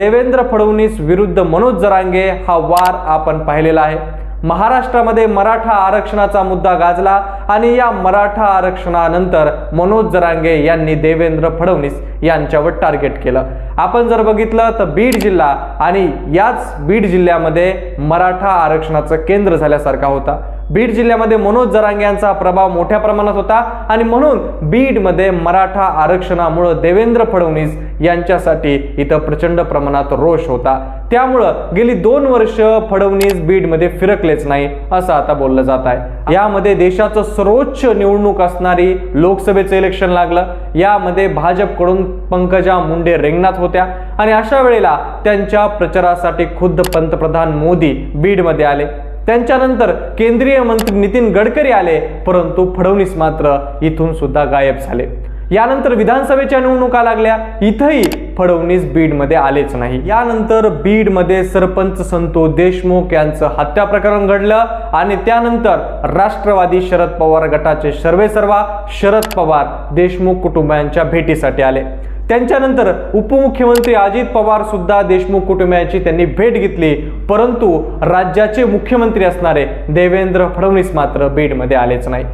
देवेंद्र फडणवीस विरुद्ध मनोज जरांगे हा वार आपण पाहिलेला आहे. महाराष्ट्रामध्ये मराठा आरक्षणाचा मुद्दा गाजला आणि या मराठा आरक्षणानंतर मनोज जरांगे यांनी देवेंद्र फडणवीस यांच्यावर टार्गेट केलं. आपण जर बघितलं तर बीड जिल्हा आणि याच बीड जिल्ह्यामध्ये मराठा आरक्षणाचं केंद्र झाल्यासारखा होता. बीड जिल्ह्यामध्ये मनोज जरांगे यांचा प्रभाव मोठ्या प्रमाणात होता आणि म्हणून बीडमध्ये मराठा आरक्षणामुळं देवेंद्र फडणवीस यांच्यासाठी इथं प्रचंड प्रमाणात रोष होता. त्यामुळं गेली दोन वर्ष फडणवीस बीडमध्ये फिरकलेच नाही असं आता बोललं जात आहे. यामध्ये देशाचं सर्वोच्च निवडणूक असणारी लोकसभेचं इलेक्शन लागलं. यामध्ये भाजपकडून पंकजा मुंडे रेंगणात होत्या आणि अशा वेळेला त्यांच्या प्रचारासाठी खुद्द पंतप्रधान मोदी बीडमध्ये आले. त्यांच्यानंतर केंद्रीय मंत्री नितीन गडकरी आले परंतु फडणवीस मात्र इथून सुद्धा गायब झाले. यानंतर विधानसभेच्या निवडणुका लागल्या. इथंही फडणवीस बीडमध्ये आलेच नाही. यानंतर बीडमध्ये सरपंच संतोष देशमुख यांचं हत्या प्रकरण घडलं आणि त्यानंतर राष्ट्रवादी शरद पवार गटाचे सर्वेसर्वा शरद पवार देशमुख कुटुंबियांच्या भेटीसाठी आले. त्यांच्यानंतर उपमुख्यमंत्री अजित पवार सुद्धा देशमुख कुटुंबियांची त्यांनी भेट घेतली. परंतु राज्याचे मुख्यमंत्री असणारे देवेंद्र फडणवीस मात्र बीडमध्ये आलेच नाही.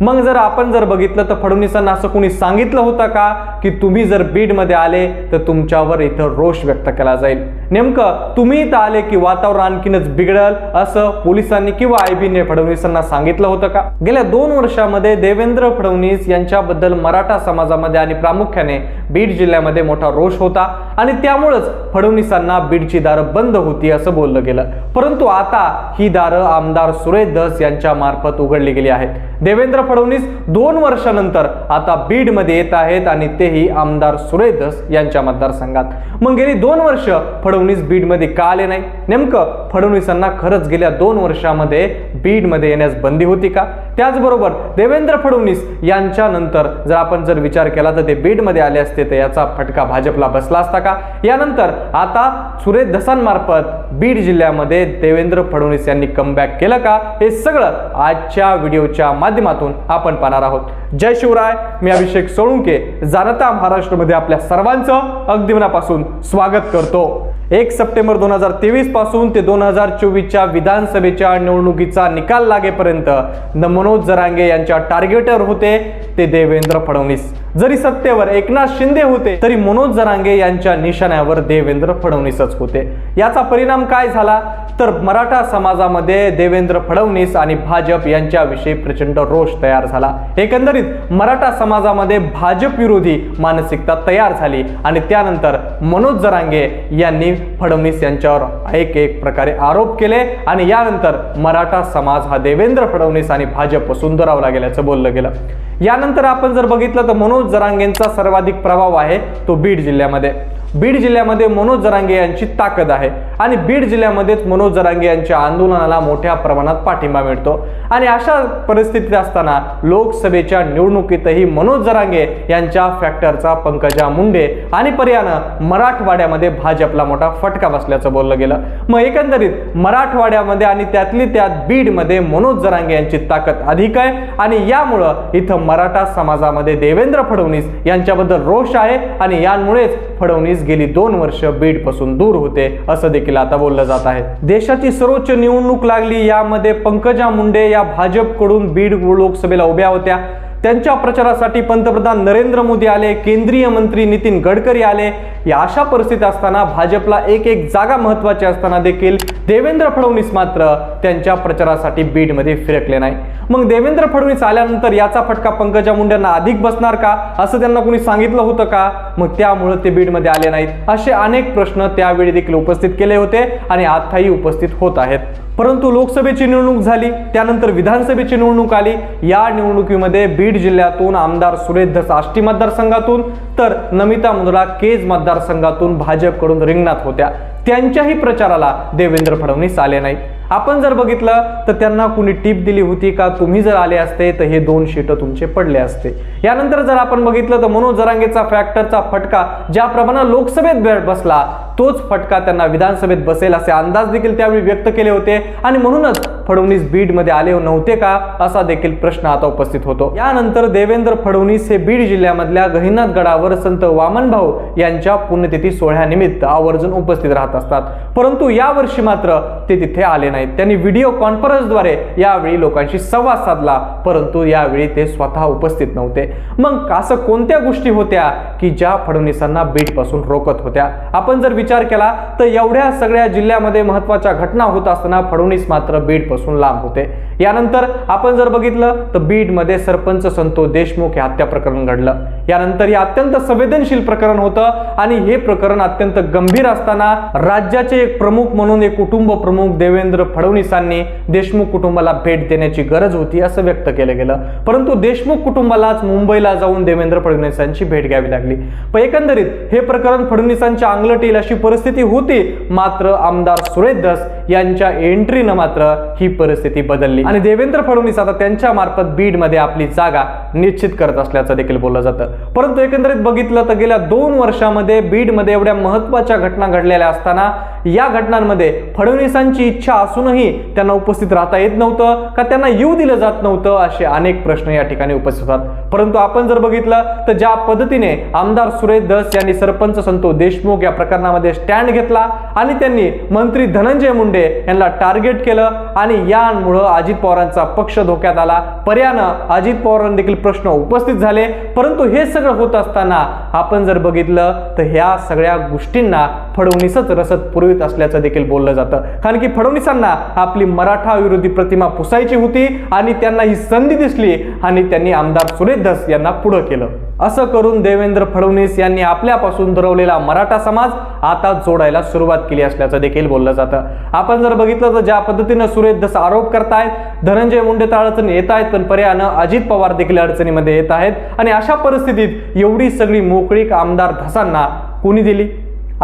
मग जर आपण जर बघितलं तर फडणवीसांना असं कोणी सांगितलं होतं का? की तुम्ही जर बीडमध्ये आले तर तुमच्यावर इथं रोष व्यक्त केला जाईल. नेमकं तुम्ही इथं आले की वातावरण आणखीनच बिघडल असं पोलिसांनी किंवा आय बीने फडणवीसांना सांगितलं होतं का? गेल्या दोन वर्षामध्ये देवेंद्र फडणवीस यांच्याबद्दल मराठा समाजामध्ये आणि प्रामुख्याने बीड जिल्ह्यामध्ये मोठा रोष होता आणि त्यामुळंच फडणवीसांना बीडची दारं बंद होती असं बोललं गेलं. परंतु आता ही दारं आमदार सुरेश धस यांच्या मार्फत उघडली गेली आहेत. देवेंद्र फडणवीस दोन वर्षानंतर आता बीडमध्ये येत आहेत आणि तेही आमदार सुरेश धस यांच्या मतदारसंघात. मग गेली दोन वर्ष फडणवीस बीडमध्ये का आले नाही? नेमकं फडणवीसांना खरंच गेल्या दोन वर्षामध्ये बीडमध्ये येण्यास बंदी होती का? त्याचबरोबर देवेंद्र फडणवीस यांच्या नंतर जर आपण जर विचार केला तर ते बीडमध्ये आले असते तर याचा फटका भाजपला बसला असता का? यानंतर आता सुरेश धसांमार्फत बीड जिल्ह्यामध्ये देवेंद्र फडणवीस यांनी कमबॅक केलं का? हे सगळं आजच्या व्हिडिओच्या माध्यमातून आपण पाहणार आहोत. जय शिवराय मी अभिषेक सोळुंके जाणता महाराष्ट्रामध्ये आपल्या सर्वांचं अगदी मनापासून स्वागत करतो. एक सप्टेंबर दोन हजार तेवीसपासून ते दोन हजार चोवीसच्या विधानसभेच्या निवडणुकीचा निकाल लागेपर्यंत न मनोज जरांगे यांच्या टार्गेटर होते ते देवेंद्र फडणवीस. जरी सत्तेवर एकनाथ शिंदे होते तरी मनोज जरांगे यांच्या निशाण्यावर देवेंद्र फडणवीसच होते. याचा परिणाम काय झाला? तर मराठा समाजामध्ये देवेंद्र फडणवीस आणि भाजप यांच्याविषयी प्रचंड रोष तयार झाला. एकंदरीत मराठा समाजामध्ये भाजप विरोधी मानसिकता तयार झाली आणि त्यानंतर मनोज जरांगे यांनी फडणवीस यांच्यावर एक एक प्रकारे आरोप केले आणि यानंतर मराठा समाज हा देवेंद्र फडणवीस आणि भाजप सुंदरावला गेल्याचं बोललं गेलं. यानंतर आपण जर बघितलं तर मनोज जरांगेंचा सर्वाधिक प्रभाव आहे तो बीड जिल्ह्यामध्ये. बीड जिल्ह्यामध्ये मनोज जरांगे यांची ताकद आहे आणि बीड जिल्ह्यामध्येच मनोज जरांगे यांच्या आंदोलनाला मोठ्या प्रमाणात पाठिंबा मिळतो. आणि अशा परिस्थितीत असताना लोकसभेच्या निवडणुकीतही मनोज जरांगे यांच्या फॅक्टरचा पंकजा मुंडे आणि पर्यानं मराठवाड्यामध्ये भाजपला मोठा फटका बसल्याचं बोललं गेलं. मग एकंदरीत मराठवाड्यामध्ये आणि त्यातली त्यात बीडमध्ये मनोज जरांगे यांची ताकद अधिक आहे आणि यामुळं इथं मराठा समाजामध्ये देवेंद्र फडणवीस यांच्याबद्दल रोष आहे आणि यामुळेच फडणवीस गेली दोन वर्ष बीडपासून दूर होते असं देखील आता बोललं जात आहे. देशाची सर्वोच्च निवडणूक लागली यामध्ये पंकजा मुंडे या भाजपकडून बीड लोकसभेला उभ्या होत्या. त्यांच्या प्रचारासाठी पंतप्रधान नरेंद्र मोदी आले केंद्रीय मंत्री नितीन गडकरी आले. या अशा परिस्थिती असताना भाजपला एक एक जागा महत्वाची असताना देखील देवेंद्र फडणवीस मात्र त्यांच्या प्रचारासाठी बीडमध्ये फिरकले नाही. मग देवेंद्र फडणवीस आल्यानंतर याचा फटका पंकजा मुंडेंना अधिक बसणार का? असं त्यांना कोणी सांगितलं होतं का? मग त्यामुळे ते बीडमध्ये आले नाहीत. असे अनेक प्रश्न त्यावेळी देखील उपस्थित केले होते आणि आताही उपस्थित होत आहेत. परंतु लोकसभेची निवडणूक झाली त्यानंतर विधानसभेची निवडणूक आली. या निवडणुकीमध्ये बीड जिल्ह्यातून आमदार सुरेश साष्टी आष्टी मतदारसंघातून तर नमिता मुंदडा केज मतदारसंघातून भाजपकडून रिंगणात होत्या. त्यांच्याही प्रचाराला देवेंद्र फडणवीस आले नाही आपण जर बघितलं तर त्यांना कुणी टीप दिली होती का? तुम्ही जर आले असते तर हे दोन शीटं तुमचे पडले असते. यानंतर जर आपण बघितलं तर मनोज जरांगेचा फॅक्टरचा फटका ज्या प्रमाणात लोकसभेत बसला तोच फटका त्यांना विधानसभेत बसेल असे अंदाज देखील त्यावेळी व्यक्त केले होते. आणि म्हणूनच फडणवीस बीडमध्ये आले नव्हते का असा देखील प्रश्न आता उपस्थित होतो. यानंतर देवेंद्र फडणवीस हे बीड जिल्ह्यामधल्या गहिनाथ गडावर संत वामनभाऊ यांच्या पुण्यतिथी सोहळ्यानिमित्त आवर्जून उपस्थित राहत असतात. परंतु यावर्षी मात्र ते तिथे आले नाहीत. त्यांनी व्हिडिओ कॉन्फरन्सद्वारे यावेळी लोकांशी संवाद साधला परंतु यावेळी ते स्वतः उपस्थित नव्हते. मग असं कोणत्या गोष्टी होत्या की ज्या फडणवीसांना बीडपासून रोकत होत्या? आपण जर विचार केला तर एवढ्या सगळ्या जिल्ह्यामध्ये महत्त्वाच्या घटना होत असताना फडणवीस मात्र बीडपासून लांब होते. यानंतर आपण जर बघितलं तर बीडमध्ये सरपंच संतोष देशमुख हे हत्या प्रकरण घडलं. यानंतर हे अत्यंत संवेदनशील प्रकरण होतं आणि हे प्रकरण अत्यंत गंभीर असताना राज्याचे एक प्रमुख म्हणून एक कुटुंब प्रमुख देवेंद्र फडणवीसांनी देशमुख कुटुंबाला भेट देण्याची गरज होती असं व्यक्त केलं गेलं. परंतु देशमुख कुटुंबालाच मुंबईला जाऊन देवेंद्र फडणवीसांची भेट घ्यावी लागली. पण एकंदरीत हे प्रकरण फडणवीसांच्या अंगलट येईल अशी परिस्थिती होती. मात्र आमदार सुरेश दस यांच्या एंट्रीनं मात्र ही परिस्थिती बदलली. आणि देवेंद्र फडणवीस आता त्यांच्या मार्फत बीडमध्ये आपली जागा निश्चित करत असल्याचं देखील बोललं जातं. परंतु एकंदरीत बघितलं तर गेल्या दोन वर्षामध्ये बीडमध्ये एवढ्या महत्त्वाच्या घटना घडलेल्या असताना या घटनांमध्ये फडणवीसांची इच्छा असूनही त्यांना उपस्थित राहता येत नव्हतं का त्यांना येऊ दिलं जात नव्हतं असे अनेक प्रश्न या ठिकाणी उपस्थित होतात. परंतु आपण जर बघितलं तर ज्या पद्धतीने आमदार सुरेश दस यांनी सरपंच संतोष देशमुख या प्रकरणामध्ये स्टँड घेतला आणि त्यांनी मंत्री धनंजय मुंडे यांना टार्गेट केलं आणि यामुळं अजित पवारांचा पक्ष धोक्यात आला. पर्यानं अजित पवारांना देखील प्रश्न उपस्थित झाले. परंतु हे सगळं होत असताना आपण जर बघितलं तर ह्या सगळ्या गोष्टींना फडणवीसच रसद पुरवित असल्याचं देखील बोललं जातं. कारण की फडणवीसांना आपली मराठा विरोधी प्रतिमा पुसायची होती आणि त्यांना ही संधी दिसली आणि त्यांनी आमदार सुरेश धस यांना पुढं केलं. असं करून देवेंद्र फडणवीस यांनी आपल्यापासून दुरवलेला मराठा समाज आता जोडायला सुरुवात केली असल्याचं देखील बोललं जातं. आपण जर बघितलं तर ज्या पद्धतीनं सुरेश जसं आरोप करतायत धनंजय मुंडे तर अडचण येत आहेत पण पर्यायानं अजित पवार देखील अडचणीमध्ये येत आहेत. आणि अशा परिस्थितीत एवढी सगळी मोकळीक आमदार धसांना कोणी दिली?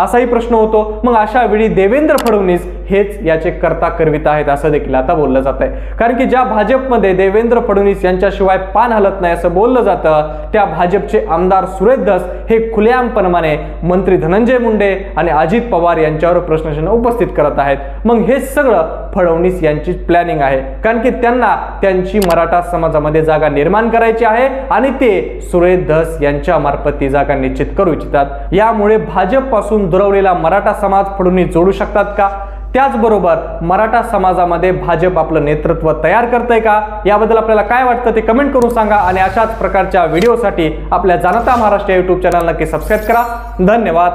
असाही प्रश्न होतो. मग अशा वेळी देवेंद्र फडणवीस हेच याचे करता करवित आहेत असं देखील आता बोललं जात आहे कारण की ज्या भाजपमध्ये देवेंद्र फडणवीस यांच्याशिवाय पान हलत नाही असं बोललं जातं त्या भाजपचे आमदार सुरेश धस हे खुलेआमपणाने मंत्री धनंजय मुंडे आणि अजित पवार यांच्यावर प्रश्नचिन्ह उपस्थित करत आहेत. मग हे सगळं फडणवीस यांची प्लॅनिंग आहे. कारण की त्यांना त्यांची मराठा समाजामध्ये जागा निर्माण करायची आहे आणि ते सुरेश धस यांच्या मार्फत ती जागा निश्चित करू इच्छितात. यामुळे भाजपपासून दुरवलेला मराठा समाज फडणवीस जोडू शकतात का? त्याचबरोबर मराठा समाजामध्ये भाजप आपलं नेतृत्व तयार करतंय का? याबद्दल आपल्याला काय वाटतं ते कमेंट करून सांगा आणि अशाच प्रकारच्या व्हिडिओसाठी आपल्या जाणता महाराष्ट्र यूट्यूब चॅनल नक्की सबस्क्राईब करा. धन्यवाद.